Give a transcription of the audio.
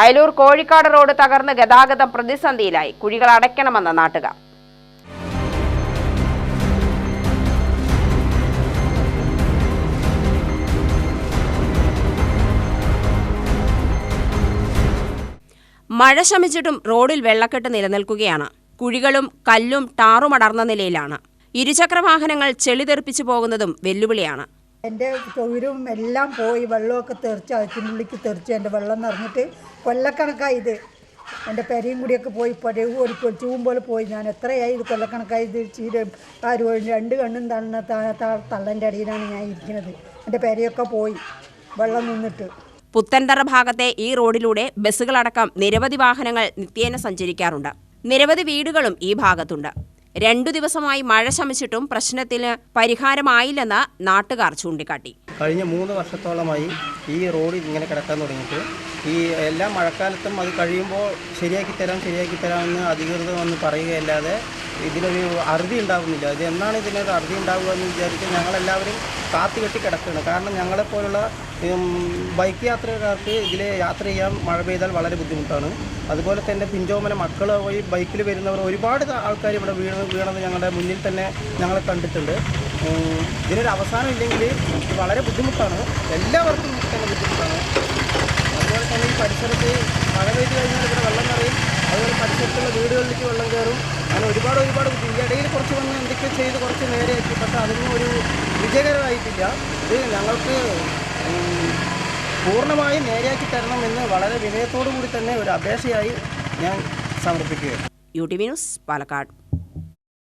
Ayalur Kozhikkad road തകർന്ന് ഗതാഗതം പ്രതിസന്ധിയിലായി. കുഴികൾ അടയ്ക്കണമെന്ന നാട്ടുകാർ. മഴ ശമിച്ചിട്ടും റോഡിൽ വെള്ളക്കെട്ട് നിലനിൽക്കുകയാണ്. കുഴികളും കല്ലും ടാറുമടർന്ന നിലയിലാണ്. ഇരുചക്ര വാഹനങ്ങൾ ചെളി തെറിപ്പിച്ചു പോകുന്നതും വെല്ലുവിളിയാണ്. എന്റെ തൊഴിലും എല്ലാം പോയി വെള്ളമൊക്കെ തെറിച്ച് അതിനുള്ളിലേക്ക് തെറിച്ച് എന്റെ വെള്ളം നിറഞ്ഞിട്ട് കൊല്ലക്കണക്കായി ഇത്. എന്റെ പെരയും കൂടിയൊക്കെ പോയി പരവ് ഒരു ചൂവും പോലെ പോയി. ഞാൻ എത്രയായി ഇത് കൊല്ലക്കണക്കായി ഇത് ചീര രണ്ട് കണ്ണും തള്ളുന്ന തള്ളന്റെ അടിയിലാണ് ഞാൻ ഇരിക്കുന്നത്. എന്റെ പെരയൊക്കെ പോയി വെള്ളം നിന്നിട്ട്. പുത്തൻതറ ഭാഗത്തെ ഈ റോഡിലൂടെ ബസ്സുകളടക്കം നിരവധി വാഹനങ്ങൾ നിത്യേന സഞ്ചരിക്കാറുണ്ട്. നിരവധി വീടുകളും ഈ ഭാഗത്തുണ്ട്. രണ്ടു ദിവസമായി മഴ ശമിച്ചിട്ടും പ്രശ്നത്തിന് പരിഹാരമായില്ലെന്ന് നാട്ടുകാർ ചൂണ്ടിക്കാട്ടി. കഴിഞ്ഞ മൂന്ന് വർഷത്തോളമായി ഈ റോഡ് ഇങ്ങനെ കിടക്കാൻ തുടങ്ങിയിട്ട് ഈ എല്ലാ മഴക്കാലത്തും അത് കഴിയുമ്പോൾ ശരിയാക്കി തരാം ശരിയാക്കി തരാമെന്ന് അധികൃതർ വന്ന് പറയുകയല്ലാതെ ഇതിനൊരു അറുതി ഉണ്ടാകുന്നില്ല ഇത് എന്നാണ് ഇതിനൊരു അറുതി ഉണ്ടാവുക എന്ന് വിചാരിച്ച് ഞങ്ങളെല്ലാവരും കാത്തു കെട്ടി കിടക്കുകയാണ്. കാരണം ഞങ്ങളെപ്പോലുള്ള ബൈക്ക് യാത്രക്കാർക്ക് ഇതിൽ യാത്ര ചെയ്യാൻ മഴ പെയ്താൽ വളരെ ബുദ്ധിമുട്ടാണ്. അതുപോലെ തന്നെ പിഞ്ചോമന മക്കൾ പോയി ബൈക്കിൽ വരുന്നവർ ഒരുപാട് ആൾക്കാർ ഇവിടെ വീണ് വീണത് ഞങ്ങളുടെ മുന്നിൽ തന്നെ ഞങ്ങളെ കണ്ടിട്ടുണ്ട്. ഇതിനൊരു അവസാനം ഇല്ലെങ്കിൽ വളരെ ബുദ്ധിമുട്ടാണ്. എല്ലാവർക്കും തന്നെ ബുദ്ധിമുട്ടാണ്. അതുപോലെ തന്നെ ഈ പരിസരത്ത് മഴ പെയ്ത് കഴിഞ്ഞാൽ ഇവിടെ വെള്ളം നിറയും. അതുപോലെ പരിസരത്തുള്ള വീടുകളിലേക്ക് വെള്ളം കയറും. അങ്ങനെ ഒരുപാട് ഒരുപാട് ഇടയിൽ കുറച്ച് വന്ന് എന്തൊക്കെ ചെയ്ത് കുറച്ച് നേരെയാക്കി. പക്ഷേ അതൊന്നും ഒരു വിജയകരമായിട്ടില്ല. ഇത് ഞങ്ങൾക്ക് പൂർണമായും നേരെയാക്കി തരണമെന്ന് വളരെ വിനയത്തോടു കൂടി തന്നെ ഒരു അപേക്ഷയായി ഞാൻ സമർപ്പിക്കുകയാണ്. U T news Palakkad.